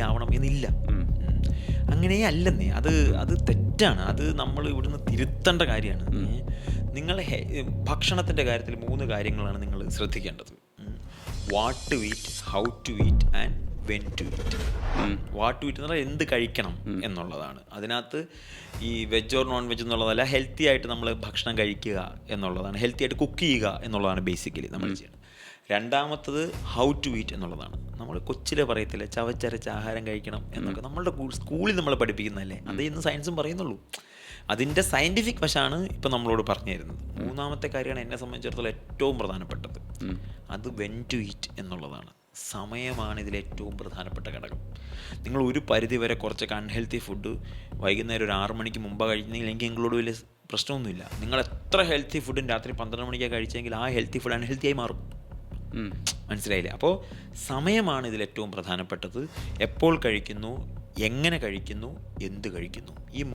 ആവണം എന്നില്ല. അങ്ങനെ അല്ലെന്നേ. അത് അത് തെറ്റാണ്. അത് നമ്മൾ ഇവിടുന്ന് തിരുത്തേണ്ട കാര്യമാണ്. നിങ്ങൾ ഭക്ഷണത്തിന്റെ കാര്യത്തിൽ മൂന്ന് കാര്യങ്ങളാണ് നിങ്ങൾ ശ്രദ്ധിക്കേണ്ടത്. What to eat how to eat and when to eat what to eat എന്ന് പറഞ്ഞാൽ എന്ത് കഴിക്കണം എന്നുള്ളതാണ്. അതിനകത്ത് ഈ വെജ് ഓർ നോൺ വെജ് എന്നുള്ളതല്ല ഹെൽത്തി ആയിട്ട് നമ്മൾ ഭക്ഷണം കഴിക്കുക എന്നുള്ളതാണ്. ഹെൽത്തി ആയിട്ട് കുക്ക് ചെയ്യുക എന്നുള്ളതാണ് ബേസിക്കലി നമ്മൾ ചെയ്യുന്നത് രണ്ടാമത്തത് ഹൗ ടു ഈറ്റ് എന്നുള്ളതാണ്. നമ്മൾ കൊച്ചിലെ പറയത്തില്ല ചവച്ചരച്ച് ആഹാരം കഴിക്കണം എന്നൊക്കെ. നമ്മളുടെ സ്കൂളിൽ നമ്മളെ പഠിപ്പിക്കുന്നതല്ലേ? അതേ ഇന്ന് സയൻസും പറയുന്നുള്ളൂ. അതിന്റെ സയന്റിഫിക് വശമാണ് ഇപ്പം നമ്മളോട് പറഞ്ഞു തരുന്നത്. മൂന്നാമത്തെ കാര്യമാണ് എന്നെ സംബന്ധിച്ചിടത്തോളം ഏറ്റവും പ്രധാനപ്പെട്ടത്. അത് വെൻ ടു ഈറ്റ് എന്നുള്ളതാണ്. സമയമാണ് ഇതിൽ ഏറ്റവും പ്രധാനപ്പെട്ട ഘടകം. നിങ്ങൾ ഒരു പരിധി വരെ കുറച്ചൊക്കെ അൺഹെൽത്തി ഫുഡ് വൈകുന്നേരം ഒരു ആറ് മണിക്ക് മുമ്പ് കഴിക്കുന്നെങ്കിൽ എനിക്ക് നിങ്ങളോട് വലിയ പ്രശ്നമൊന്നുമില്ല. നിങ്ങൾ എത്ര ഹെൽത്തി ഫുഡും രാത്രി പന്ത്രണ്ട് മണിക്കാണ് കഴിച്ചെങ്കിൽ ആ ഹെൽത്തി ഫുഡ് അൺഹെൽത്തി ആയി മാറും. മനസ്സിലായില്ലേ? അപ്പോൾ സമയമാണ് ഇതിൽ ഏറ്റവും പ്രധാനപ്പെട്ടത്. എപ്പോൾ കഴിക്കുന്നു എങ്ങനെ കഴിക്കുന്നു എന്ത് കഴിക്കുന്നു. ഈ